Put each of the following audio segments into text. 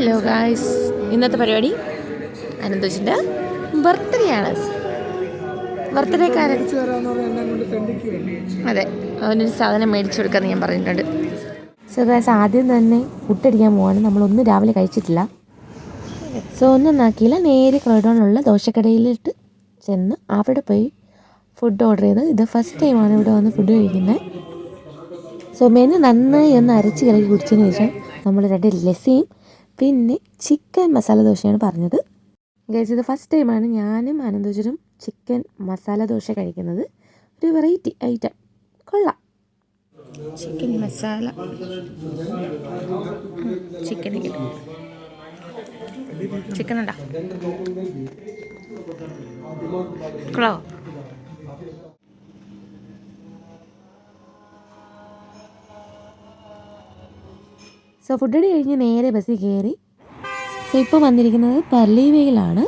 Hello guys ഇന്നത്തെ പരിപാടി? അനന്തോഷിന്റെ birthday ആണ് ബർത്ത്ഡേക്കാരൻ. അതെ അവനൊരു സാധനം മേടിച്ചു കൊടുക്കാമെന്ന് ഞാൻ പറഞ്ഞിട്ടുണ്ട്. സോ ഗായ്സ് ആദ്യം തന്നെ പുട്ടടിക്കാൻ പോവാണ്. നമ്മളൊന്നും രാവിലെ കഴിച്ചിട്ടില്ല. സോ ഒന്നും നാക്കിയില്ല നേരെ ക്രോഡോണിലുള്ള ദോശക്കടയിലിട്ട് ചെന്ന് അവിടെ പോയി ഫുഡ് ഓർഡർ ചെയ്ത്. ഇത് ഫസ്റ്റ് ടൈമാണ് ഇവിടെ വന്ന് ഫുഡ് കഴിക്കുന്നത് സോ മെനു നന്നായി ഒന്ന് അരച്ച് കലക്കി കുടിച്ചതിന് ശേഷം നമ്മൾ രണ്ട് ലസ്സിയും പിന്നെ ചിക്കൻ മസാല ദോശയാണ് പറഞ്ഞത്. ഗൈസ് ഇത് ഫസ്റ്റ് ടൈമാണ് ഞാനും അനന്തോജനും ചിക്കൻ മസാല ദോശ കഴിക്കുന്നത്. ഒരു വെറൈറ്റി ഐറ്റം കൊള്ളാം. ചിക്കൻ മസാല. ചിക്കൻ ചിക്കൻ ഉണ്ടോ? കൊള്ളാവോ? സോ ഫുഡ് അടി കഴിഞ്ഞ് നേരെ ബസ്സിൽ കയറി സോ ഇപ്പോൾ വന്നിരിക്കുന്നത് പർലിവയിലാണ്.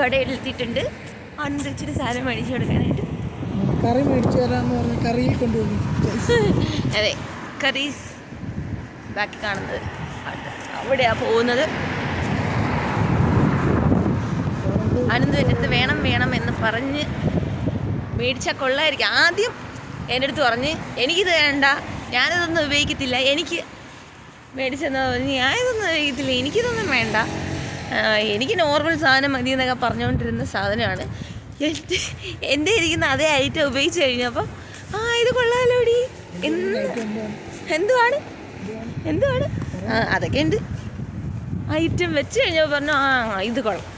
കടയിലെത്തിയിട്ടുണ്ട് അന്ന് ഇച്ചിരി സാധനം മേടിച്ചു കൊടുക്കാനായിട്ട്. കറി മേടിച്ചു തരാമെന്ന് പറഞ്ഞ കറിയിൽ കൊണ്ടുപോകുന്നു അതെ കറീസ് ബാക്കി കാണുന്നത്. അവിടെ- അവിടെയാ പോകുന്നത്. അനന്തു എന്റെ അടുത്ത് വേണം വേണം എന്ന് പറഞ്ഞ് മേടിച്ചാൽ കൊള്ളായിരിക്കും. ആദ്യം എന്റെ അടുത്ത് പറഞ്ഞ് എനിക്കിത് വേണ്ട ഞാനിതൊന്നും ഉപയോഗിക്കത്തില്ല എനിക്ക് മേടിച്ചെന്ന് പറഞ്ഞ് ഞാനിതൊന്നും ഉപയോഗിക്കത്തില്ല എനിക്കിതൊന്നും വേണ്ട. എനിക്ക് നോർമൽ സാധനം മതി എന്നൊക്കെ പറഞ്ഞുകൊണ്ടിരുന്ന സാധനമാണ്. എന്റെ ഇരിക്കുന്ന അതേ ഐറ്റം ഉപയോഗിച്ച് കഴിഞ്ഞപ്പം ആ ഇത് കൊള്ളാലോടി. എന്ന് എന്തുവാണ്? എന്തുവാണ്? ആ അതൊക്കെ ഉണ്ട്. ഐറ്റം വെച്ച് കഴിഞ്ഞപ്പോൾ പറഞ്ഞു ആ ഇത് കൊള്ളാം.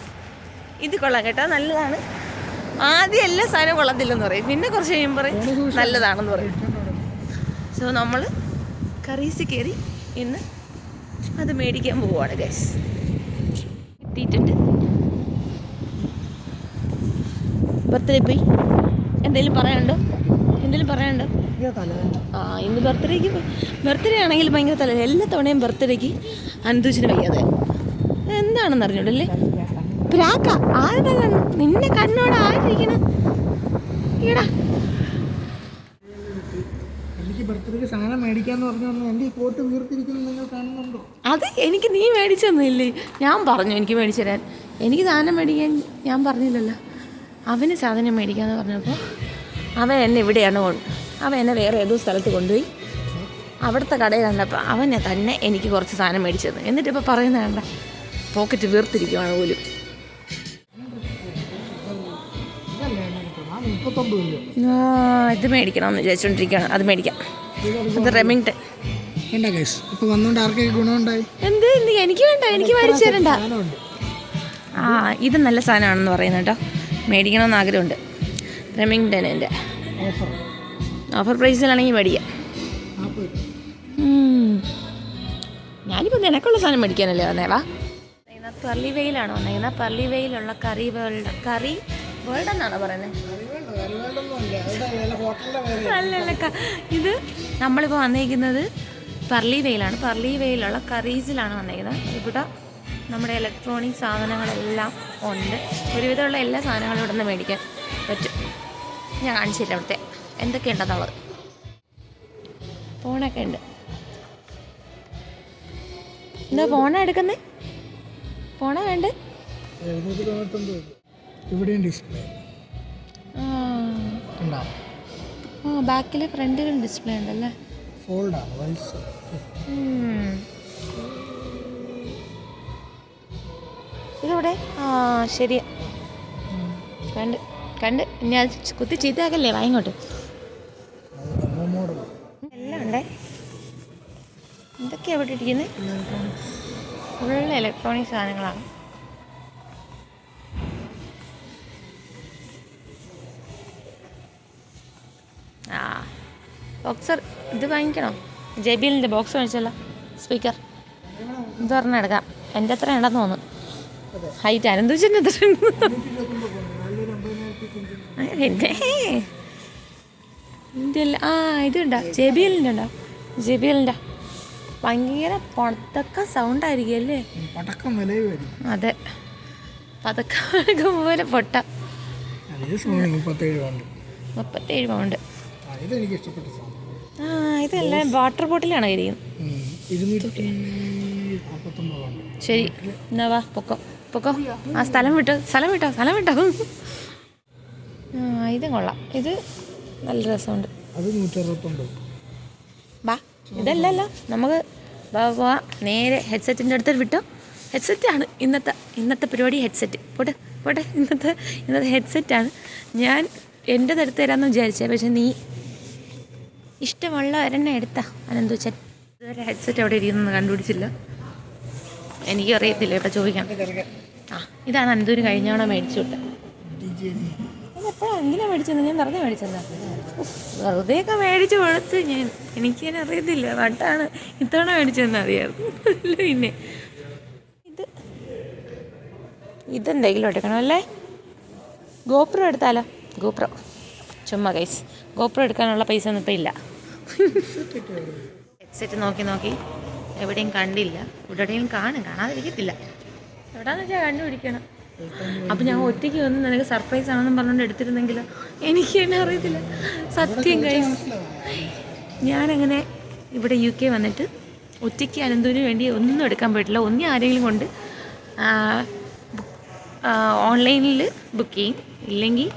ഇത് കൊള്ളാം കേട്ടോ നല്ലതാണ്. ആദ്യം എല്ലാ സാധനവും കൊള്ളത്തില്ലെന്ന് പറയും. പിന്നെ കുറച്ച് കഴിയുമ്പോൾ പറയും നല്ലതാണെന്ന് പറയും. സോ നമ്മൾ കറീസ് കയറി ഇന്ന് അത് മേടിക്കാൻ പോവുകയാണ് ഗൈസ് എത്തിയിട്ടുണ്ട്. ബർത്ത്ഡേ പോയി. എന്തെങ്കിലും പറയാനുണ്ടോ? എന്തെങ്കിലും പറയാനുണ്ടോ? ആ ഇന്ന് ബർത്ത്ഡേക്ക് ബർത്ത്ഡേ ആണെങ്കിൽ ഭയങ്കര തല എല്ലാ തവണയും ബർത്ത്ഡേക്ക് അനന്തൂച്ചിന് വയ്യാതെ എന്താണെന്ന് അറിഞ്ഞൂടല്ലേ? പ്രാക്ക ആരുടെ കണ്ണ് നിന്നെ കണ്ണോട് ആരിക്കണം ഈടാ അത് എനിക്ക് നീ മേടിച്ചൊന്നുമില്ലേ? ഞാൻ പറഞ്ഞു എനിക്ക് മേടിച്ചു തരാൻ എനിക്ക് സാധനം മേടിക്കാൻ ഞാൻ പറഞ്ഞില്ലല്ലോ. അവന് സാധനം മേടിക്കാന്ന് പറഞ്ഞപ്പോൾ അവൻ എന്നെ ഇവിടെയാണ് കൊണ്ട് അവൻ എന്നെ വേറെ ഏതോ സ്ഥലത്ത് കൊണ്ടുപോയി. അവിടുത്തെ കടയിൽ കണ്ടപ്പോൾ അവനെ തന്നെ എനിക്ക് കുറച്ച് സാധനം മേടിച്ചത് എന്നിട്ടിപ്പോൾ പറയുന്നത് പറയുന്ന കണ്ട പോക്കറ്റ് വീർത്തിരിക്കുവാണ് പോലും. കിട്ടുന്നത് മേടിക്കണം എന്ന് ഇത് അത് മേടിക്കാം. അത് റെമിങ്ടൺ എന്ത്? എന്ത് എനിക്ക് വേണ്ട എനിക്ക് മേടിച്ചു തരണ്ട. ആ ഇത് നല്ല സാധനമാണെന്ന് പറയുന്നത് കേട്ടോ. മേടിക്കണമെന്ന് ആഗ്രഹമുണ്ട്. റെമിങ്ടണിന്റെ ഓഫർ ഓഫർ പ്രൈസിലാണെങ്കിൽ മേടിക്കാം. ഞാനിപ്പോൾ നിനക്കുള്ള സാധനം മേടിക്കാനല്ലേ വന്നേ വാ. പർലി വെയിലാണ്. വന്നേക്കുന്നത് പർലി വെയിലുള്ള കറി വേൾഡ് കറി വേൾഡ് എന്നാണ് പറയുന്നത്? അല്ലല്ല ഇത് നമ്മളിപ്പോൾ വന്നിരിക്കുന്നത് പർലി വെയിലാണ് പർലി വെയിലുള്ള കറീസിലാണ് വന്നിരിക്കുന്നത് ഇവിടെ നമ്മുടെ ഇലക്ട്രോണിക് സാധനങ്ങളെല്ലാം ഉണ്ട്. ഒരുവിധമുള്ള എല്ലാ സാധനങ്ങളും ഇവിടെ നിന്ന് മേടിക്കാൻ പറ്റും. ഞാൻ കാണിച്ചില്ല അവിടുത്തെ എന്തൊക്കെയുണ്ടെന്നുള്ളത്. ഫോണൊക്കെ ഉണ്ട് എന്താ ഫോണാ എടുക്കുന്നേ? ഫോണാ വേണ്ട? ഇവിടെ ഡിസ്പ്ലേ ആ. ഉണ്ടാവും. ആ ബാക്കിൽ ഫ്രണ്ടിലും ഡിസ്പ്ലേ ഉണ്ടല്ലേ? ഫോൾഡാണ് വൈസ്. ഇതെവിടെ? ആ ശരി. കണ്ട് കണ്ട്. ഇനി അത് കുത്തി ചീത്തയാക്കല്ലേ? മോഡൽ എല്ലാം ഉണ്ടേ? എന്തൊക്കെയാണ് ഇവിടെ ഇരിക്കുന്നത് ഫുള്ള് ഇലക്ട്രോണിക് സാധനങ്ങളാണ് ആ ബോക്സർ ഇത് വാങ്ങിക്കണോ? ജെ ബി എല്ലിന്റെ ബോക്സ് വാങ്ങിച്ചല്ലോ സ്പീക്കർ. ഇത് പറഞ്ഞ എടുക്കാം. എന്റെ അത്ര ഉണ്ടെന്ന് തോന്നുന്നു. ഹൈറ്റ് അനന്തൂച്ചന്റെ എത്ര പിന്നെ ഇതിന്റെ ആ ഇതുണ്ടോ ജെ ബി എല്ലിന്റെ ഉണ്ടോ ജെ ബി എല്ലിന്റെ ഭയങ്കര പൊട്ടക്ക സൗണ്ട് ആയിരിക്കും അല്ലേ? അതെ. പതക്ക പോലെ പൊട്ട. മുപ്പത്തേഴ് പൗണ്ട് ഇഷ്ടപ്പെട്ട ആ ഇതല്ല വാട്ടർ ബോട്ടിലാണ് ഇരിക്കുന്നത് ഉം. ശരി എന്നാ വാ പൊക്കോ പൊക്കോ. ആ സ്ഥലം വിട്ടോ സ്ഥലം വിട്ടോ സ്ഥലം വിട്ടോ. ആ ഇതും കൊള്ളാം. ഇത് നല്ല രസമുണ്ട്. വാ ഇതല്ലല്ലോ. നമുക്ക് വാ വാ നേരെ ഹെഡ്സെറ്റിന്റെ അടുത്ത് വിട്ടോ. ഹെഡ്സെറ്റാണ് ഇന്നത്തെ ഇന്നത്തെ പരിപാടി ഹെഡ്സെറ്റ്. പോട്ടെ പോട്ടെ ഇന്നത്തെ ഇന്നത്തെ ഹെഡ്സെറ്റാണ് ഞാൻ എന്റെത് എടുത്ത് തരാമെന്ന് വിചാരിച്ചേ പക്ഷെ നീ ഇഷ്ടമുള്ള ഒരെണ്ണം എടുത്താ അനന്തൂച്ചൻ ഇതുവരെ ഹെഡ്സെറ്റ് അവിടെ ഇരിക്കുന്നത് കണ്ടുപിടിച്ചില്ല. എനിക്കും അറിയത്തില്ല ഇപ്പം ചോദിക്കാം. ആ ഇതാണ് അനന്തൂര് കഴിഞ്ഞവണ മേടിച്ചു വിട്ടത്. എപ്പോഴാണ് എന്തിനാ മേടിച്ചത് ഞാൻ വെറുതെ മേടിച്ചതാ വെറുതെ വെറുതെയൊക്കെ മേടിച്ച് കൊടുത്ത് ഞാൻ എനിക്ക് തന്നെ അറിയത്തില്ല. വട്ടാണ് ഇത്തവണ മേടിച്ചതെന്ന് അറിയാമായിരുന്നു പിന്നെ. ഇത് ഇതെന്തെങ്കിലും എടുക്കണം അല്ലേ ഗോപ്രോ എടുത്താലോ? ഗോപ്രോ. ചുമ്മാ കൈസ് ഗോപ്രോ എടുക്കാനുള്ള പൈസ ഒന്നും ഇപ്പം ഇല്ല. ഹെഡ്സെറ്റ് നോക്കി നോക്കി എവിടെയും കണ്ടില്ല. ഇവിടെയും കാണും. കാണാതിരിക്കത്തില്ല. എവിടെയാണെന്ന് വെച്ചാൽ കണ്ടുപിടിക്കണം. അപ്പം ഞാൻ ഒറ്റയ്ക്ക് വന്ന് നിനക്ക് സർപ്രൈസ് ആണെന്നും പറഞ്ഞുകൊണ്ട് എടുത്തിരുന്നെങ്കിൽ എനിക്ക് തന്നെ അറിയത്തില്ല. സത്യം കൈസ് ഞാനങ്ങനെ ഇവിടെ യു കെ വന്നിട്ട് ഒറ്റയ്ക്ക് അനന്തുവിന് വേണ്ടി ഒന്നും എടുക്കാൻ പറ്റില്ല ഒന്നി ആരെങ്കിലും കൊണ്ട് ഓൺലൈനിൽ ബുക്ക് ചെയ്യും. ഇല്ലെങ്കിൽ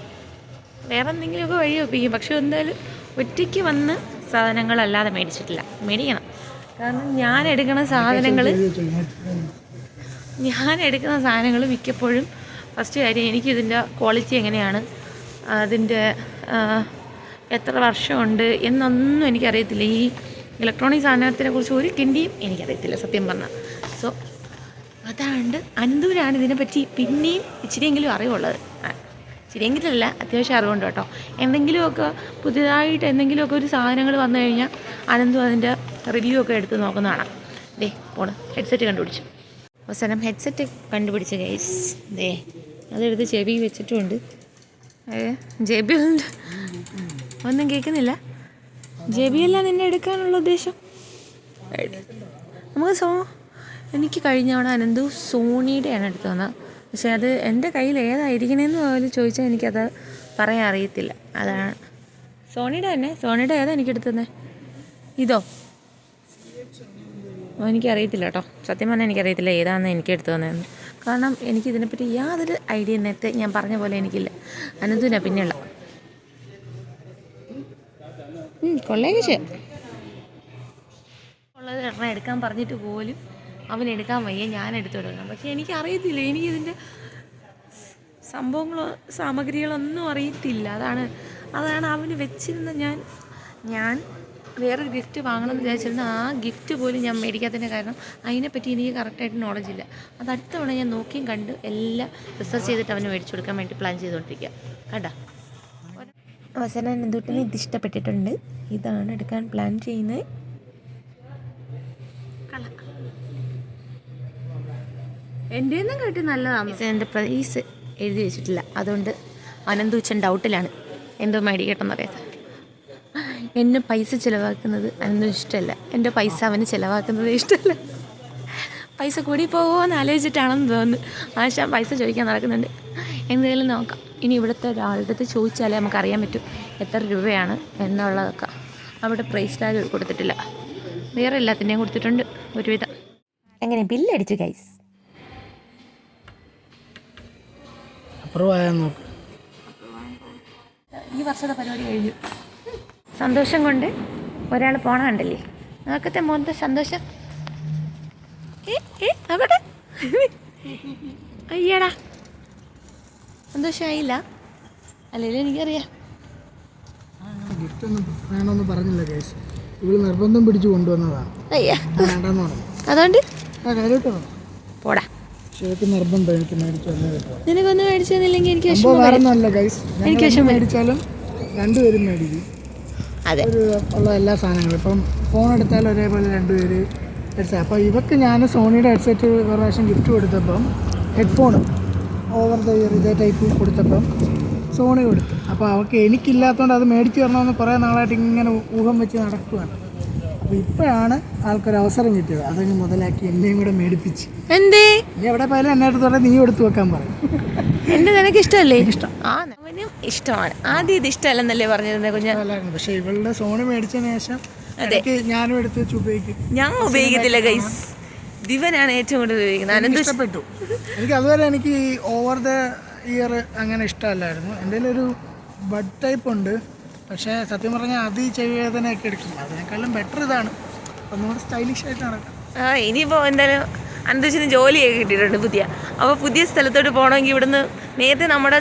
വേറെ എന്തെങ്കിലുമൊക്കെ വഴി ഒപ്പിക്കും. പക്ഷെ എന്തായാലും ഒറ്റയ്ക്ക് വന്ന് സാധനങ്ങളല്ലാതെ മേടിച്ചിട്ടില്ല. മേടിക്കണം. കാരണം ഞാൻ എടുക്കുന്ന സാധനങ്ങൾ ഞാൻ എടുക്കുന്ന സാധനങ്ങൾ മിക്കപ്പോഴും ഫസ്റ്റ് കാര്യം എനിക്കിതിന്റെ ക്വാളിറ്റി എങ്ങനെയാണ്? അതിന്റെ എത്ര വർഷമുണ്ട് എന്നൊന്നും എനിക്കറിയത്തില്ല. ഈ ഇലക്ട്രോണിക് സാധനത്തിനെ കുറിച്ച് ഒരു കിണ്ടിയും എനിക്കറിയത്തില്ല സത്യം പറഞ്ഞാൽ സോ അതാണ്ട് അനന്തൂരാണ് ഇതിനെപ്പറ്റി പിന്നെയും ഇച്ചിരിയെങ്കിലും അറിവുള്ളത്. അല്ല അത്യാവശ്യം അറിവുണ്ട് കേട്ടോ. എന്തെങ്കിലുമൊക്കെ പുതിയതായിട്ട് എന്തെങ്കിലുമൊക്കെ ഒരു സാധനങ്ങൾ വന്നു കഴിഞ്ഞാൽ അനന്തു അതിന്റെ റിവ്യൂ ഒക്കെ എടുത്ത് നോക്കുന്നതാണ് ദേ പോണ്. ഹെഡ്സെറ്റ് കണ്ടുപിടിച്ചു. അവസാനം ഹെഡ്സെറ്റ് കണ്ടുപിടിച്ച് ഗൈസ് ദേ അതെടുത്ത് ചെവി വെച്ചിട്ടുമുണ്ട് ജെ ബി ഒന്നും കേൾക്കുന്നില്ല. ജെ ബി എല്ലാം നിന്നെ എടുക്കാനുള്ള ഉദ്ദേശം? നമുക്ക് സോ എനിക്ക് കഴിഞ്ഞ തവണ അനന്തു സോണിയുടെയാണ് എടുത്തു തന്നത്. പക്ഷേ അത് എന്റെ കയ്യിൽ ഏതായിരിക്കണേന്ന് പോലും ചോദിച്ചാൽ എനിക്കത് പറയാൻ അറിയത്തില്ല. അതാണ്. സോണിയുടെ തന്നെ. സോണിയുടെ ഏതാ എനിക്ക് എടുത്തു ഇതോ എനിക്കറിയത്തില്ല കേട്ടോ. സത്യം പറഞ്ഞാൽ എനിക്കറിയത്തില്ല ഏതാണെന്ന് എനിക്ക് എടുത്തു തന്നതെന്ന് കാരണം എനിക്ക് ഇതിനെപ്പറ്റി യാതൊരു ഐഡിയ നേരത്തെ ഞാൻ പറഞ്ഞ പോലെ എനിക്കില്ല. അനന്തുവിനാ പിന്നെയുള്ള. കൊള്ളേകശേ ഉള്ളത് എണ്ണ എടുക്കാൻ പറഞ്ഞിട്ട് പോലും അവൻ എടുക്കാൻ വയ്യ ഞാൻ എടുത്തു കൊടുക്കണം എനിക്ക് എനിക്കറിയത്തില്ല എനിക്കിതിന്റെ സംഭവങ്ങളോ സാമഗ്രികളൊന്നും അറിയത്തില്ല. അതാണ് അതാണ് അവന് വെച്ചിരുന്ന ഞാൻ ഞാൻ വേറൊരു ഗിഫ്റ്റ് വാങ്ങണം എന്ന് വിചാരിച്ചിരുന്ന ആ ഗിഫ്റ്റ് പോലും ഞാൻ മേടിക്കാത്തതിന്റെ കാരണം അതിനെപ്പറ്റി എനിക്ക് കറക്റ്റായിട്ട് നോളജ് ഇല്ല. അത് അടുത്ത തവണ ഞാൻ നോക്കിയും കണ്ട് എല്ലാം റിസർച്ച് ചെയ്തിട്ട് അവന് മേടിച്ചു കൊടുക്കാൻ വേണ്ടി പ്ലാൻ ചെയ്തുകൊണ്ടിരിക്കുക കണ്ടാ? അവസാനം എന്തുട്ടിന് ഇത് ഇഷ്ടപ്പെട്ടിട്ടുണ്ട്. ഇതാണ് എടുക്കാൻ പ്ലാൻ ചെയ്യുന്നത്. എന്റെ കേട്ടി നല്ലതാണ് എന്റെ പ്രൈസ് എഴുതി വെച്ചിട്ടില്ല. അതുകൊണ്ട് അനന്തൂച്ചൻ ഡൗട്ടിലാണ്. എന്തോ മേടിക്കട്ടെന്ന് പറയാം എന്നെ പൈസ ചിലവാക്കുന്നത് അനന്തും ഇഷ്ടമല്ല എന്റെ പൈസ അവന് ചിലവാക്കുന്നത് ഇഷ്ടമല്ല പൈസ കൂടി പോകുമോയെന്ന് ആലോചിച്ചിട്ടാണെന്ന് തോന്നുന്നു. ആശാൻ പൈസ ചോദിക്കാൻ നടക്കുന്നുണ്ട്. എന്തെങ്കിലും നോക്കാം. ഇനി ഇവിടുത്തെ ഒരാളുടെ അടുത്ത് ചോദിച്ചാലേ നമുക്കറിയാൻ പറ്റും എത്ര രൂപയാണ് എന്നുള്ളതൊക്കെ. അവിടെ പ്രൈസ് ടാഗ് കൊടുത്തിട്ടില്ല. വേറെ എല്ലാത്തിന്റെയും കൊടുത്തിട്ടുണ്ട് ഒരുവിധം. അങ്ങനെ ബില്ലടിച്ചു ഗൈസ് അപ്പുറമായാൽ നോക്ക്. ഈ വർഷത്തെ പരിപാടി കഴിഞ്ഞു. സന്തോഷം കൊണ്ട് ഒരാൾ പോണ കണ്ടല്ലേ? നോക്കത്തെ മോന്ത സന്തോഷം. നോക്കട്ടെ അയ്യടാ. സന്തോഷമായില്ല അല്ലെങ്കിൽ എനിക്കറിയാം. വേണമെന്ന് പറഞ്ഞില്ല കേസ്. ഇവൾ നിർബന്ധം പിടിച്ചു കൊണ്ടുവന്നതാണ് അതുകൊണ്ട്? നിർബന്ധം എനിക്ക് മേടിച്ചു നിനക്കൊന്നും മേടിച്ചു തന്നില്ലെങ്കിൽ എനിക്ക് സംഭവം വിഷമം വേറെ വരും. ഒന്നുമല്ല ഗൈസ് എനിക്ക് വിഷമം വരും. മേടിച്ചാലും രണ്ടുപേരും മേടിക്കും. അതെ. ഒരു ഉള്ള എല്ലാ സാധനങ്ങളും. ഇപ്പം ഫോൺ ഒരേപോലെ രണ്ടുപേര് ഹെഡ്സെറ്റ് അപ്പോൾ ഇവക്ക് ഞാൻ സോണിയുടെ ഹെഡ്സെറ്റ് ഒരു പ്രാവശ്യം ഗിഫ്റ്റ് കൊടുത്തപ്പം ഹെഡ്ഫോൺ ഓവർ ദ ഇയർ ഇതേ ടൈപ്പ് കൊടുത്തപ്പം സോണി കൊടുത്തു. അപ്പോൾ അവൾക്ക് എനിക്കില്ലാത്തതുകൊണ്ട് അത് മേടിച്ച് തരണമെന്ന് കുറേ നാളായിട്ട് ഇങ്ങനെ ഊഹം വെച്ച് നടക്കുകയാണ് അപ്പോൾ ഇപ്പോഴാണ് ആൾക്കൊരു അവസരം കിട്ടിയത്. അതങ്ങ് മുതലാക്കി എന്നെയും കൂടെ മേടിപ്പിച്ച്. എന്തേ? നീ എവിടെ പോയാലും എന്നെ അടുത്ത് പറഞ്ഞാൽ നീ എടുത്തു വെക്കാൻ പറയും. എന്റെ നിനക്ക് ഇഷ്ടമല്ലേ? ഇഷ്ടം. ആ അവനും ഇഷ്ടമാണ്. ആദ്യം ഇത് ഇഷ്ടമല്ലെന്നല്ലേ പറഞ്ഞിരുന്നത് കുഞ്ഞ? നല്ലതായിരുന്നു പക്ഷേ ഇവളുടെ സോണി മേടിച്ചതിന് ശേഷം ഇടയ്ക്ക് ഞാനും എടുത്ത് വെച്ച് ഉപയോഗിക്കും. ഞാൻ ഉപയോഗിക്കത്തില്ല ഗൈസ് ദിവനാണ് ഏറ്റവും കൂടുതൽ ഉപയോഗിക്കുന്നത്. അനന്ത് ഇഷ്ടപ്പെട്ടു. എനിക്ക് അതുവരെ എനിക്ക് ഓവർ ദ ഇയർ അങ്ങനെ ഇഷ്ടമല്ലായിരുന്നു. എന്റെ ഒരു ബഡ് ടൈപ്പ് ഉണ്ട്. പക്ഷേ സത്യം പറഞ്ഞാൽ അത് ചെവി വേദനയൊക്കെ എടുക്കും അതിനേക്കാളും ബെറ്റർ ഇതാണ്. ഒന്നുകൂടെ സ്റ്റൈലിഷ് ആയിട്ട് നടക്കാം. ആ ഇനിയിപ്പോൾ എന്തായാലും അന്തോഷിന് ജോലിയൊക്കെ കിട്ടിയിട്ടുണ്ട് പുതിയ. അപ്പോൾ പുതിയ സ്ഥലത്തോട്ട് പോകണമെങ്കിൽ ഇവിടുന്ന് നേരത്തെ നമ്മുടെ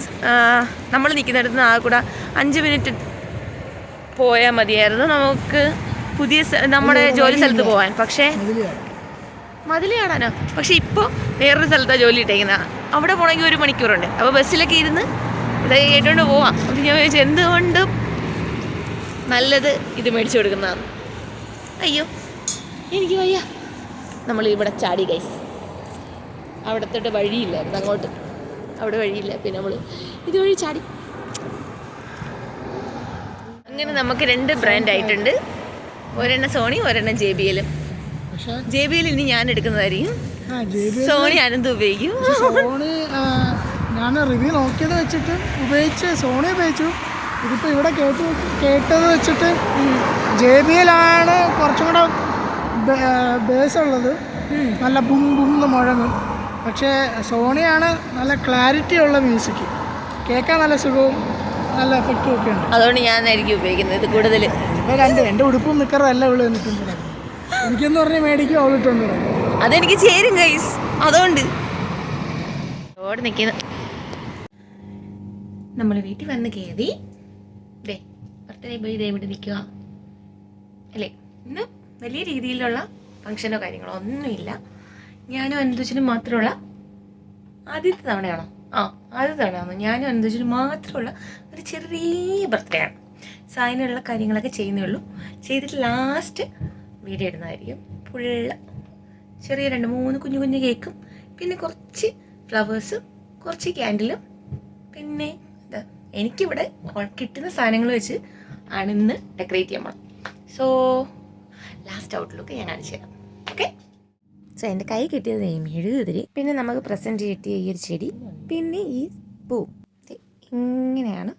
നമ്മൾ നിൽക്കുന്നിടത്ത് നിന്ന് ആ കൂടെ അഞ്ച് മിനിറ്റ് പോയാൽ മതിയായിരുന്നു. നമുക്ക് പുതിയ നമ്മുടെ ജോലി സ്ഥലത്ത് പോകാൻ പക്ഷേ മതിൽ കാണാനോ? പക്ഷെ ഇപ്പോൾ വേറൊരു സ്ഥലത്താണ് ജോലി ഇട്ടേക്കുന്നത് അവിടെ പോകണമെങ്കിൽ ഒരു മണിക്കൂറുണ്ട്. അപ്പോൾ ബസ്സിലൊക്കെ ഇരുന്ന് ഇതായി കേട്ടുകൊണ്ട് പോവാം. അപ്പം ഞാൻ ചോദിച്ചു എന്തുകൊണ്ടും നല്ലത് ഇത് മേടിച്ചു കൊടുക്കുന്നതാണ്. അയ്യോ എനിക്ക് വയ്യ. നമ്മൾ ഇവിടെ ചാടി ഗൈസ് അവിടത്തോട്ട് വഴിയില്ലായിരുന്നു അങ്ങോട്ട്. അവിടെ വഴിയില്ല പിന്നെ നമ്മൾ ഇതുവഴി ചാടി. അങ്ങനെ നമുക്ക് രണ്ട് ബ്രാൻഡ് ആയിട്ടുണ്ട്. ഒരെണ്ണം സോണി ഒരെണ്ണം ജെ ബി എല്ലും ജെ ബി എൽ ഇനി ഞാൻ എടുക്കുന്നതായിരിക്കും. സോണി അനന്ത് ഉപയോഗിക്കും. സോണി ഞാൻ റിവ്യൂ നോക്കിയത് വെച്ചിട്ട് ഉപയോഗിച്ച് സോണി ഉപയോഗിച്ചു. ഇതിപ്പോൾ ഇവിടെ കേട്ട് കേട്ടത് വെച്ചിട്ട് ജെ ബി എല്ലാണ് കുറച്ചും കൂടെ ബേസ് ഉള്ളത്. നല്ല ബും ബും എന്ന് മുഴങ്ങും. പക്ഷേ സോണിയാണ് നല്ല ക്ലാരിറ്റി ഉള്ള മ്യൂസിക് കേൾക്കാൻ നല്ല സുഖവും നല്ല എഫക്റ്റും ഒക്കെ ഉണ്ട്. അതുകൊണ്ട് ഞാനായിരിക്കും ഉപയോഗിക്കുന്നത് ഇത് കൂടുതൽ ഇപ്പോൾ രണ്ട് എന്റെ ഉടുപ്പും നിക്കറും എല്ലാം ഇവിടെ നിന്നിട്ടുണ്ട് എനിക്കെന്ന് പറഞ്ഞാൽ മേടിക്കും അവളിട്ടുണ്ട് അതെനിക്ക് ചേരും ഗൈസ് അതുകൊണ്ട്. ഓടി നിൽക്കുന്നു നമ്മൾ വീട്ടിൽ വന്ന് കയറി ബർത്ത്ഡേ ബോയ് ദേ ഇവിടെ നിൽക്കുക. അല്ലേ? ഇന്ന് വലിയ രീതിയിലുള്ള ഫംഗ്ഷനോ കാര്യങ്ങളോ ഒന്നുമില്ല. ഞാനും അനന്തോച്ചിനും മാത്രമുള്ള ആദ്യത്തെ തവണയാണോ? ആ ആദ്യത്തെ തവണയാണോ? ഞാനും അനന്തോച്ചിനും മാത്രമുള്ള ഒരു ചെറിയ ബർത്ത്ഡേ ആണ്. സോ അതിനുള്ള കാര്യങ്ങളൊക്കെ ചെയ്യുന്നേ ഉള്ളൂ. ചെയ്തിട്ട് ലാസ്റ്റ് വീഡിയോ ഇടുന്നതായിരിക്കും. ഫുള്ള് ചെറിയ രണ്ട് മൂന്ന് കുഞ്ഞു കുഞ്ഞു കേക്കും പിന്നെ കുറച്ച് ഫ്ലവേഴ്സും കുറച്ച് ക്യാൻഡിലും പിന്നെ എന്താ എനിക്കിവിടെ കിട്ടുന്ന സാധനങ്ങൾ വെച്ച് ആണ് ഇന്ന് ഡെക്കറേറ്റ് ചെയ്യാൻ പോണം. സോ ലാസ്റ്റ് ഔട്ട്ലുക്ക് ഞാൻ കാണിച്ചു തരാം. ഓക്കെ സോ എന്റെ കൈ കിട്ടിയത് മെഴുകുതിരി പിന്നെ നമുക്ക് പ്രസന്റ് കിട്ടിയ ഈ ഒരു ചെടി പിന്നെ ഈ പൂ. ഇങ്ങനെയാണ്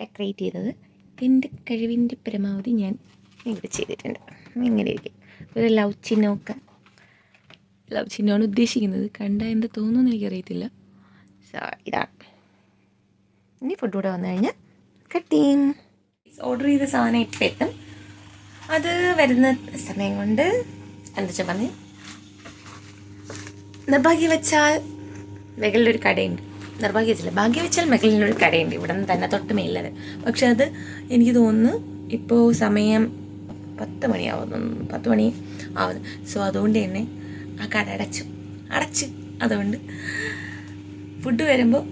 ഡെക്കറേറ്റ് ചെയ്തത്. എന്റെ കഴിവിന്റെ പരമാവധി ഞാൻ ഇവിടെ ചെയ്തിട്ടുണ്ട്. ഇങ്ങനെ ഇരിക്കും. ഒരു ലവ് ചിഹ്നമൊക്കെ. ലവ് ചിഹ്നമാണ് ഉദ്ദേശിക്കുന്നത്. കണ്ട എന്ത് തോന്നുന്നു എനിക്കറിയത്തില്ല. സോ ഇതാണ്. ഇനി ഫുഡ് കൂടെ വന്നു കഴിഞ്ഞാൽ കട്ടിങ് ഓർഡർ ചെയ്ത സാധനം ഇപ്പം എത്തും. അത് വരുന്ന സമയം കൊണ്ട് എന്താ വെച്ചാൽ പറഞ്ഞു? നിർഭാഗ്യവച്ചാൽ മകളിലൊരു കടയുണ്ട്. നിർഭാഗ്യവച്ചില്ല ഭാഗ്യവച്ചാൽ മകളിലൊരു കടയുണ്ട്. ഇവിടെ നിന്ന് തന്നെ തൊട്ട് മേലത് പക്ഷെ അത് എനിക്ക് തോന്നുന്നു ഇപ്പോൾ സമയം പത്ത് മണിയാവുന്നു പത്ത് മണി ആവുന്നു. സോ അതുകൊണ്ട് തന്നെ ആ കട അടച്ചു. അടച്ചു. അതുകൊണ്ട് ഫുഡ് വരുമ്പോൾ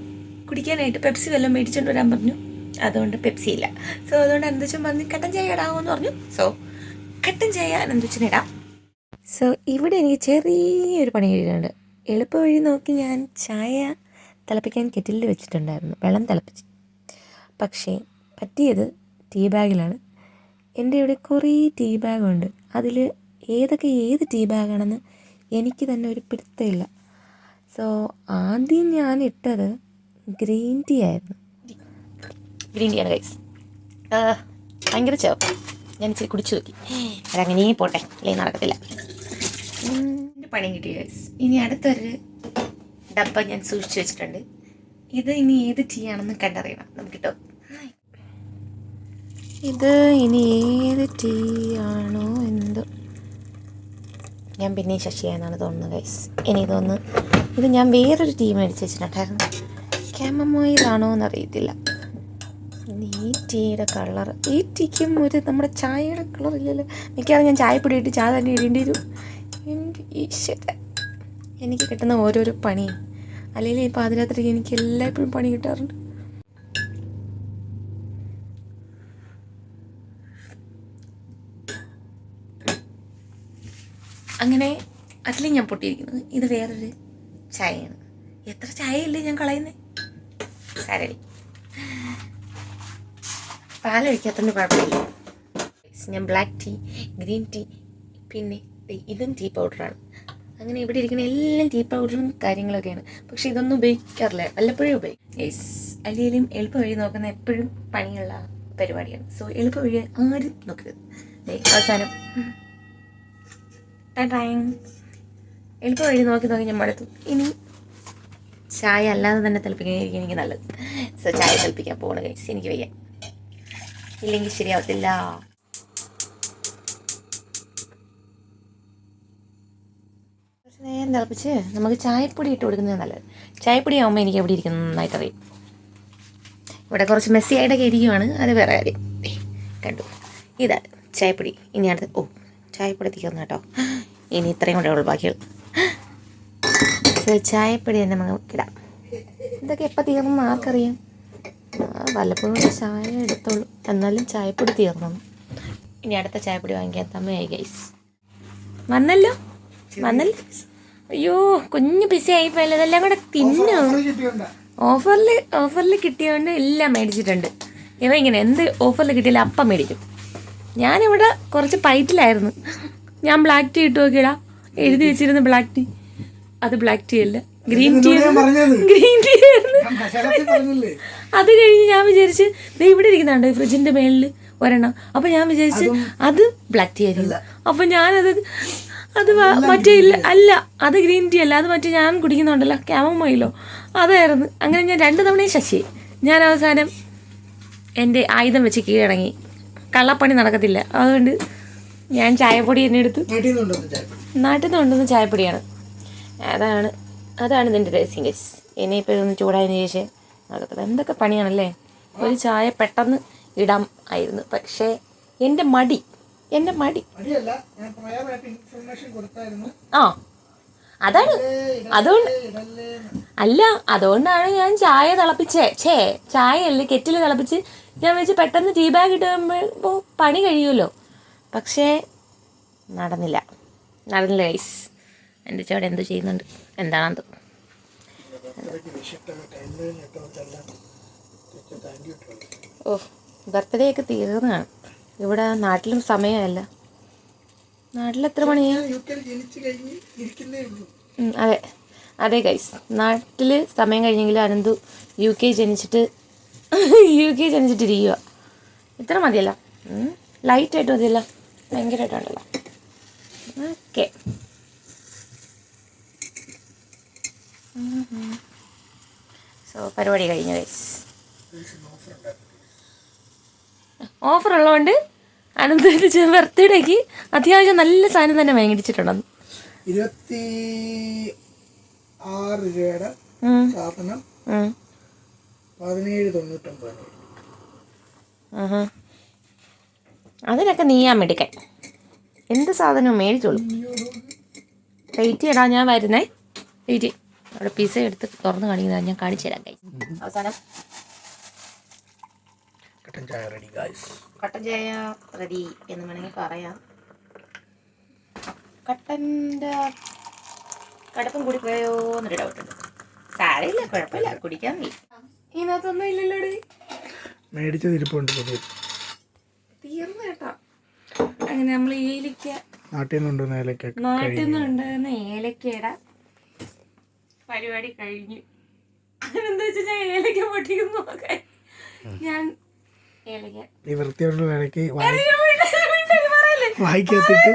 കുടിക്കാനായിട്ട് പെപ്സി വല്ലതും മേടിച്ചുകൊണ്ട് വരാൻ പറഞ്ഞു. അതുകൊണ്ട് പെപ്സി ഇല്ല സോ അതുകൊണ്ട് അനന്തച്ചൻ പറഞ്ഞ് കട്ടൻ ചായ ഇടാമോ എന്ന് പറഞ്ഞു. സോ കട്ടൻ ചായ അനന്തച്ചൻ ഇടാം. സോ ഇവിടെ എനിക്ക് ചെറിയൊരു പണി കഴിയുന്നുണ്ട് എളുപ്പ വഴി നോക്കി ഞാൻ ചായ തിളപ്പിക്കാൻ കെറ്റിലിൽ വെച്ചിട്ടുണ്ടായിരുന്നു. വെള്ളം തിളപ്പിച്ച്. പക്ഷേ പറ്റിയത് ടീ ബാഗിലാണ്. എന്റെ ഇവിടെ കുറേ ടീ ബാഗുണ്ട് അതിൽ ഏതൊക്കെ ഏത് ടീ ബാഗാണെന്ന് എനിക്ക് തന്നെ ഒരു പിടുത്തമില്ല. സോ ആദ്യം ഞാൻ ഇട്ടത് ഗ്രീൻ ടീ ആയിരുന്നു. ഗ്രീൻ ടീ ആണ് ഗൈസ് ഭയങ്കര ചേർപ്പ് ഞാൻ ഇച്ചിരി കുടിച്ചു നോക്കി. അതങ്ങനെ പോട്ടെ. അല്ലേ നടക്കത്തില്ല. എന്റെ പണി കിട്ടി ഗൈസ് ഇനി അടുത്തൊരു ഡബ്ബ ഞാൻ സൂക്ഷിച്ചു വെച്ചിട്ടുണ്ട്. ഇത് ഇനി ഏത് ടീ ആണെന്ന് കണ്ടറിയണം നമുക്ക് കിട്ടും ഇത് ഇനി ഏത് ടീ ആണോ എന്തോ. ഞാൻ പിന്നെ ശശിയാന്നാണ് തോന്നുന്നത് ഗൈസ് ഇനി ഇതൊന്ന് ഇത് ഞാൻ വേറൊരു ടീ മേടിച്ച് വെച്ചിട്ടുണ്ടായിരുന്നു. ക്യാമമോയിലാണോ എന്നറിയത്തില്ല ഈ ടീയുടെ കളർ. ഈ ടീക്കും ഒരു നമ്മുടെ ചായയുടെ കളർ ഇല്ലല്ലോ. മിക്കവാറും ഞാൻ ചായപ്പൊടി ഇട്ട് ചായ തന്നെ ഇടേണ്ടി വരും. എനിക്ക് കിട്ടുന്ന ഓരോരോ പണി. അല്ലെങ്കിൽ ഈ പാതിരാത്രി എനിക്ക് എല്ലായ്പ്പോഴും പണി കിട്ടാറുണ്ട്. അങ്ങനെ അതിൽ ഞാൻ പൊട്ടിയിരിക്കുന്നത്. ഇത് വേറൊരു ചായയാണ്. എത്ര ചായയല്ലേ ഞാൻ കളയുന്നത് സാരല്ലേ പാലൊഴിക്കാത്തതിന് കുഴപ്പമില്ല. ഞാൻ ബ്ലാക്ക് ടീ ഗ്രീൻ ടീ പിന്നെ ഇതും ടീ പൗഡറാണ് അങ്ങനെ ഇവിടെ ഇരിക്കുന്ന എല്ലാം ടീ പൗഡറും കാര്യങ്ങളൊക്കെയാണ്. പക്ഷെ ഇതൊന്നും ഉപയോഗിക്കാറില്ല. വല്ലപ്പോഴും ഉപയോഗിക്കും. യെസ് അല്ലെങ്കിലും എളുപ്പ വഴി നോക്കുന്ന എപ്പോഴും പണിയുള്ള പരിപാടിയാണ്. സോ എളുപ്പ വഴി ആരും നോക്കരുത്. അവസാനം. എളുപ്പ വഴി നോക്കി നോക്കി ഞാൻ മടുത്തു. ഇനി ചായ അല്ലാതെ തന്നെ തിളപ്പിക്കുന്നതായിരിക്കും എനിക്ക് നല്ലത്. സോ ചായ തിളപ്പിക്കാൻ പോകണ കഴിച്ച് എനിക്ക് വയ്യ. ഇല്ലെങ്കിൽ ശരിയാവത്തില്ല. കുറച്ച് നേരം തിളപ്പിച്ച് നമുക്ക് ചായപ്പൊടി ഇട്ട് കൊടുക്കുന്നത് നല്ലത്. ചായപ്പൊടി ആകുമ്പോൾ എനിക്ക് എവിടെ ഇരിക്കുന്നത് നന്നായിട്ട് അറിയും. ഇവിടെ കുറച്ച് മെസ്സി ആയിട്ടൊക്കെ ഇരിക്കുവാണ് അത് വേറെ കാര്യം. കണ്ടു. ഇതാണ് ചായപ്പൊടി. ഇനി അടുത്ത് ഓ ചായപ്പൊടി തീർന്നു കേട്ടോ. ഇനി ഇത്രയും കൂടെ ഉള്ളു ബാക്കിയുള്ളൂ ചായപ്പൊടി തന്നെ നമുക്ക് ഇടാം. ഇതൊക്കെ എപ്പോൾ തീർന്നു ആർക്കറിയാം? വല്ലപ്പോഴും ചായ എടുത്തോളൂ. എന്നാലും ചായപ്പൊടി തീർന്നു ഇനി അടുത്ത ചായപ്പൊടി വാങ്ങിക്കാൻ തമ്മയായി ഗൈസ് വന്നല്ലോ? വന്നല്ലോ? അയ്യോ കുഞ്ഞു പിസി ആയിപ്പോയല്ലോ. ഇതെല്ലാം കൂടെ തിന്നു? ഓഫറിൽ ഓഫറിൽ കിട്ടിയോണ്ട്. എല്ലാം മേടിച്ചിട്ടുണ്ട്. ഇവ ഇങ്ങനെ എന്ത് ഓഫറിൽ കിട്ടിയാലും അപ്പം മേടിക്കും. ഞാനിവിടെ കുറച്ച് പൈറ്റിലായിരുന്നു ഞാൻ ബ്ലാക്ക് ടീ ഇട്ട് നോക്കിയടാ. എഴുതി വെച്ചിരുന്നു ബ്ലാക്ക് ടീ അത് ബ്ലാക്ക് ടീ അല്ല. ഗ്രീൻ ടീ ഗ്രീൻ ടീ ആയിരുന്നു. അത് കഴിഞ്ഞ് ഞാൻ വിചാരിച്ച് ദേ ഇവിടെ ഇരിക്കുന്നുണ്ട് ഫ്രിഡ്ജിന്റെ മേളിൽ ഒരെണ്ണം. അപ്പൊ ഞാൻ വിചാരിച്ച് അത് ബ്ലാക്ക് ടീ ആയിരുന്നു. അപ്പൊ ഞാനത് അത് മറ്റേ ഇല്ല അല്ല അത് ഗ്രീൻ ടീ അല്ല. അത് മറ്റേ ഞാൻ കുടിക്കുന്നുണ്ടല്ലോ ക്യാമോയിലോ അതായിരുന്നു. അങ്ങനെ ഞാൻ രണ്ട് തവണയും ശശി. ഞാൻ അവസാനം എന്റെ ആയുധം വെച്ച് കീഴടങ്ങി. കള്ളപ്പണി നടക്കത്തില്ല. അതുകൊണ്ട് ഞാൻ ചായപ്പൊടി എന്നെ എടുത്ത് നാട്ടിൽ നിന്ന് കൊണ്ടുവന്ന ചായപ്പൊടിയാണ്. അതാണ് അതാണ് ഇതിന്റെ രഹസ്യം ഗസ് ഇനിയിപ്പോൾ ഇതൊന്ന് ചൂടായതിനു ശേഷം നടക്കത്തില്ല എന്തൊക്കെ പണിയാണല്ലേ? ഒരു ചായ പെട്ടെന്ന് ഇടാം ആയിരുന്നു. പക്ഷേ എന്റെ മടി എന്റെ മടി. ആ അതാണ്. അതുകൊണ്ട് അല്ല അതുകൊണ്ടാണ് ഞാൻ ചായ തിളപ്പിച്ചേ. ഛേ ചായയല്ലേ കെറ്റിൽ തിളപ്പിച്ച് ഞാൻ വെച്ച് പെട്ടെന്ന് ടീ ബാഗ് ഇടുമ്പോൾ പണി കഴിയുമല്ലോ. പക്ഷേ നടന്നില്ല. നടന്നില്ല ഗൈസ് എന്റെ ചേട്ടൻ എന്തോ ചെയ്യുന്നുണ്ട്. എന്താണെന്ന് ഓ ബർത്ത്ഡേ ഒക്കെ തീർന്നതാണ് ഇവിടെ നാട്ടിലും സമയമല്ല നാട്ടിൽ എത്ര മണിയാ? യു കെയിൽ ജനിച്ചു കഴിഞ്ഞ് ഇരിക്കുന്നേ ഉള്ളൂ. അതെ. അതെ ഗൈസ് നാട്ടിൽ സമയം കഴിഞ്ഞെങ്കിൽ അനന്തു യു കെ ജനിച്ചിട്ട് യു കെ ജനിച്ചിട്ട് ഇരിക്കുക ഇത്ര മതിയല്ല. ലൈറ്റായിട്ട് മതിയല്ല. ഭയങ്കരമായിട്ടുണ്ടല്ലോ. ഓക്കെ സോ പരിപാടി കഴിഞ്ഞു ഗൈസ് ഓഫർ ഉള്ളതുകൊണ്ട് അനന്തരിച്ച് ബർത്ത്ഡേക്ക് അത്യാവശ്യം നല്ല സാധനം തന്നെ മേടിച്ചിട്ടുണ്ടെന്ന് ഇരുപത്തി ആറ് രൂപയുടെ സാധനം. പതിനേഴ് തൊണ്ണൂറ്റൊമ്പത് ആഹാ. അതിനൊക്കെ നീയാ മെടുക്കൻ. എന്ത് സാധനവും മേടിച്ചോളൂ. വെയിറ്റ് ചെയ്യടാ ഞാൻ വരുന്നേ. വെയിറ്റ് ചെയ്യ്. അവിടെ പിസ എടുത്ത് തുറന്ന് കാണിക്കുന്നതാണ് ഞാൻ കാണിച്ചു തരാം കൈ അവസാനം. കട്ടൻ ചായ റെഡി ഗായ്സ് കട്ടൻ ചായ റെഡി എന്ന് വേണമെങ്കിൽ പറയാം. കട്ടന്റെ കടുപ്പം കൂടി പോയോ എന്നൊരു ഡൗട്ടുണ്ട് സാരമില്ല കുഴപ്പമില്ല കുടിക്കാൻ നീ ഇതിനകത്തൊന്നും ഇല്ലല്ലോടി. മേടിച്ചത് ഇരിപ്പുണ്ട് പുതിയ. തീർന്നു കേട്ടോ. അങ്ങനെ നമ്മൾ ഏലിക്ക നാട്ടിൽ നിന്നുണ്ടോ ഏലക്കൊക്കെ നാട്ടിൽ നിന്ന് ഉണ്ടാകുന്ന ഏലക്കയുടെ പരിപാടി കഴിഞ്ഞു. എന്താ വെച്ചാൽ ഞാൻ ഏലക്ക പൊട്ടിക്കുന്നു നോക്കാൻ. ഞാൻ ഈ വായിക്കത്തിട്ട്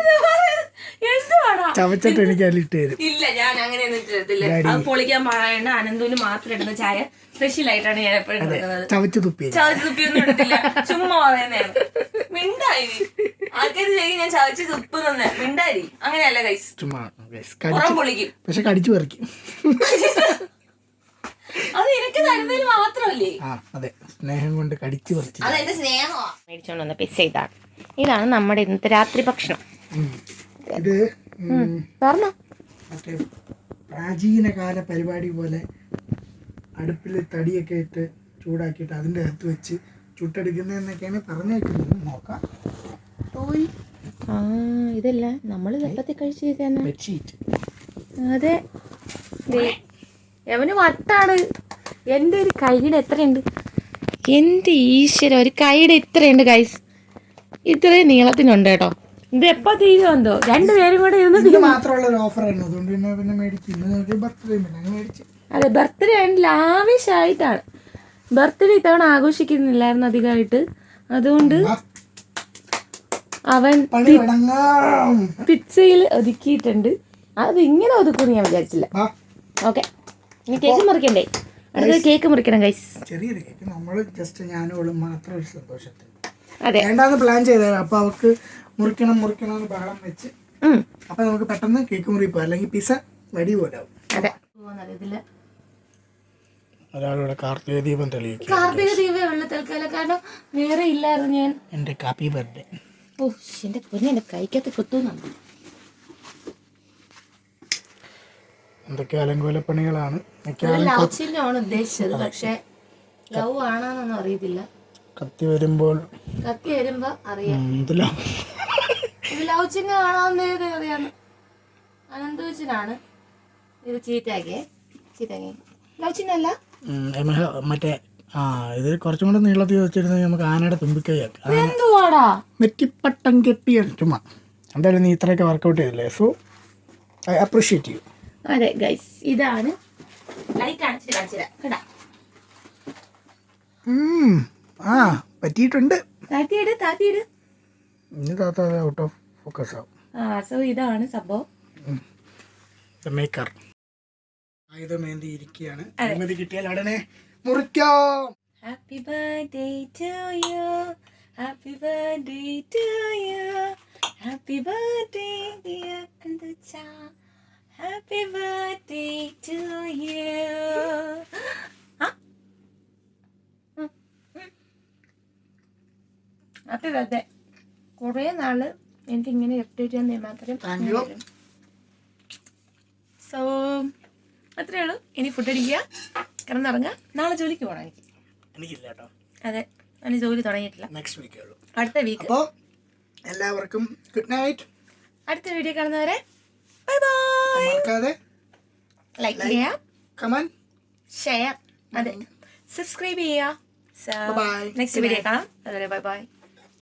ചവച്ചിട്ട് എനിക്ക് അതിലിട്ട് തരും. ഇല്ല ഞാൻ അങ്ങനെ ഇട്ടിട്ടില്ല അത് പൊളിക്കാൻ പറയണ അനന്തുവിന് മാത്രം ഇടുന്ന ചായ സ്പെഷ്യൽ ആയിട്ടാണ് ഞാൻ എപ്പോഴും ചവച്ച് തുപ്പി ചവച്ച് തുപ്പിയൊന്നും ഇടത്തില്ല ചുമ്മാ പറയുന്നതാണ്. മിണ്ടായി. ആൾക്കാർ ചെയ്യും ഞാൻ ചവച്ച് തുപ്പുന്നെ മിണ്ടായി. അങ്ങനെയല്ല കൈസ് ചുമ്മാ guys. പുറം കടിച്ച് പൊളിക്കും. പക്ഷെ കടിച്ചു പറിക്കും. അത് എനിക്ക് തരുന്നതിൽ മാത്രമല്ലേ? ആ അതെ. സ്നേഹം കൊണ്ട് കടിച്ചു പറിച്ചു മേടിച്ചോണ്ട് വന്ന പിസ്സ ഇതാണ്. ഇതാണ് നമ്മുടെ ഇന്നത്തെ രാത്രി ഭക്ഷണം. ഉം. ഇത് ഉം, മറ്റേ പ്രാചീന കാല പരിപാടി പോലെ അടുപ്പിൽ തടിയൊക്കെ ഇട്ട് ചൂടാക്കിയിട്ട് അതിന്റെ അകത്ത് വെച്ച് ചുട്ടെടുക്കുന്നതെന്നൊക്കെയാണ് പറഞ്ഞേക്കുന്നത്. നോക്കാം. ടോയ്. ആ ഇതല്ല. നമ്മൾ വെള്ളത്തിൽ കഴിച്ച് തന്നെ അതെ. എവന് വട്ടാണ്. എന്റെ ഒരു കൈയുടെ എത്രയുണ്ട്? എന്റെ ഈശ്വര ഒരു കൈയുടെ ഇത്രയുണ്ട് ഗൈസ് ഇത്രയും നീളത്തിനുണ്ട് കേട്ടോ. ഇത് എപ്പോ തീരുമെന്തോ രണ്ടുപേരും കൂടെ ഇരുന്ന് മാത്രമുള്ള ഓഫറായിരുന്നു അതുകൊണ്ട് പിന്നെ പിന്നെ മേടിച്ചു. ബർത്ത്ഡേ അതെ ബർത്ത്ഡേ ആയിട്ട് ലാവിഷായിട്ടാണ്. ബർത്ത്ഡേ ഇത്തവണ ആഘോഷിക്കുന്നില്ലായിരുന്നു അധികമായിട്ട്. അതുകൊണ്ട് അവൻ പിച്ചയിൽ ഒതുക്കിയിട്ടുണ്ട്. അത് ഇങ്ങനെ ഒതുക്കും ഞാൻ വിചാരിച്ചില്ല. ഓക്കെ. ഇനി കേക്ക് മുറിക്കണ്ടേ? അടുത്ത കേക്ക് മുറിക്കണം ഗൈസ് ചെറിയൊരു കേക്ക്. നമ്മൾ ജസ്റ്റ് ഞാനും മാത്രം ഒരു സന്തോഷത്തിൽ. അതെ. വേണ്ടാന്ന് പ്ലാൻ ചെയ്തത് അപ്പൊ അവർക്ക് മുറിക്കണം മുറിക്കണം എന്ന് ബഹളം വെച്ച്. അപ്പൊ നമുക്ക് പെട്ടെന്ന് കേക്ക് മുറിപ്പോ അല്ലെങ്കിൽ പിസ വടി പോലെ ആവും. അതെ. ഇതിൽ ഒരാളിവിടെ കാർത്തിക ദീപം തെളിയിക്കും കാർത്തിക ദീപ ഉള്ള തൽക്കാലം കാരണം വേറെ ഇല്ലായിരുന്നു ഞാൻ. എന്റെ കാപ്പി ബർത്ത്ഡേ ഓ എന്റെ പൊന്നെ എന്റെ കൈക്കകത്ത് കുത്തുന്നുണ്ട് എന്തൊക്കെ അലങ്കോലപ്പണികളാണ് ഒരു ലവ് ചിഹ്നമാണ് ഉദ്ദേശിച്ചത് പക്ഷെ ലവ് ആണോന്നൊന്നും അറിയത്തില്ല. കത്തി വരുമ്പോൾ കത്തി വരുമ്പോ അറിയാം. ഇത് ലവ് ചിഹ്നം ആണോന്ന് അറിയാന്ന്. അനന്തോച്ചിനാണ് ഇത് ചീറ്റാക്കിയേ ചീറ്റാക്കി ലവ് ചിഹ്നം അല്ല. ഉം, എമഹ- മറ്റേ ആ ഇത് കുറച്ചും കൂടെ നീളത്തിൽ വെച്ചിരുന്നെങ്കിൽ നമുക്ക് ആനയുടെ തുമ്പിക്കൈയാക്കാം. നെറ്റിപ്പട്ടം കെട്ടിയ ചുമ്മാ എന്തായാലും നീ ഇത്രയൊക്കെ വർക്കൗട്ട് ചെയ്തില്ലേ? സോ ഐ അപ്രീഷിയേറ്റ് യു അതെ ഗൈസ് ഇതാണ്. ആ പറ്റിയിട്ടുണ്ട്. താത്തിയിട് താത്തിയിട്. ഇനി താത്താതെ ഔട്ട് ഓഫ് ഫോക്കസ് ആവും. ആ സോ ഇതാണ് സംഭവം. മേക്കർ ആയുധമേന്തി ഇരിക്കുകയാണ് അനുമതി കിട്ടിയാൽ ഉടനെ മുറിക്കാം. Happy birthday to you happy birthday to you happy birthday dear അന്തച്ച happy birthday to you happy birthday കുറേ നാൾ എനിക്ക് ഇങ്ങനെ ഇറിറ്റേറ്റ് ചെയ്യാൻ മാത്രം താങ്ക് യു സോ അത്രേ ഉള്ളൂ ഇനി ഫുഡ് അടിക്കുക. കിടന്നിറങ്ങുക. നാളെ ജോലിക്ക് പോകണം എനിക്ക്. എനിക്കില്ല കേട്ടോ. അതെ. അതിന് ജോലി തുടങ്ങിയിട്ടില്ല. നെക്സ്റ്റ് വീക്കേ ഉള്ളൂ. അടുത്ത വീക്ക് അപ്പോൾ എല്ലാവർക്കും ഗുഡ് നൈറ്റ് അടുത്ത വീഡിയോ കാണുന്നവരെ ബൈ ബൈ മറക്കാതെ ലൈക്ക് ചെയ്യുക കമന്റ് ഷെയർ അതെ. സബ്സ്ക്രൈബ് ചെയ്യുക. നെക്സ്റ്റ് വീഡിയോ കാണാം. അതുവരെ ബൈ ബൈ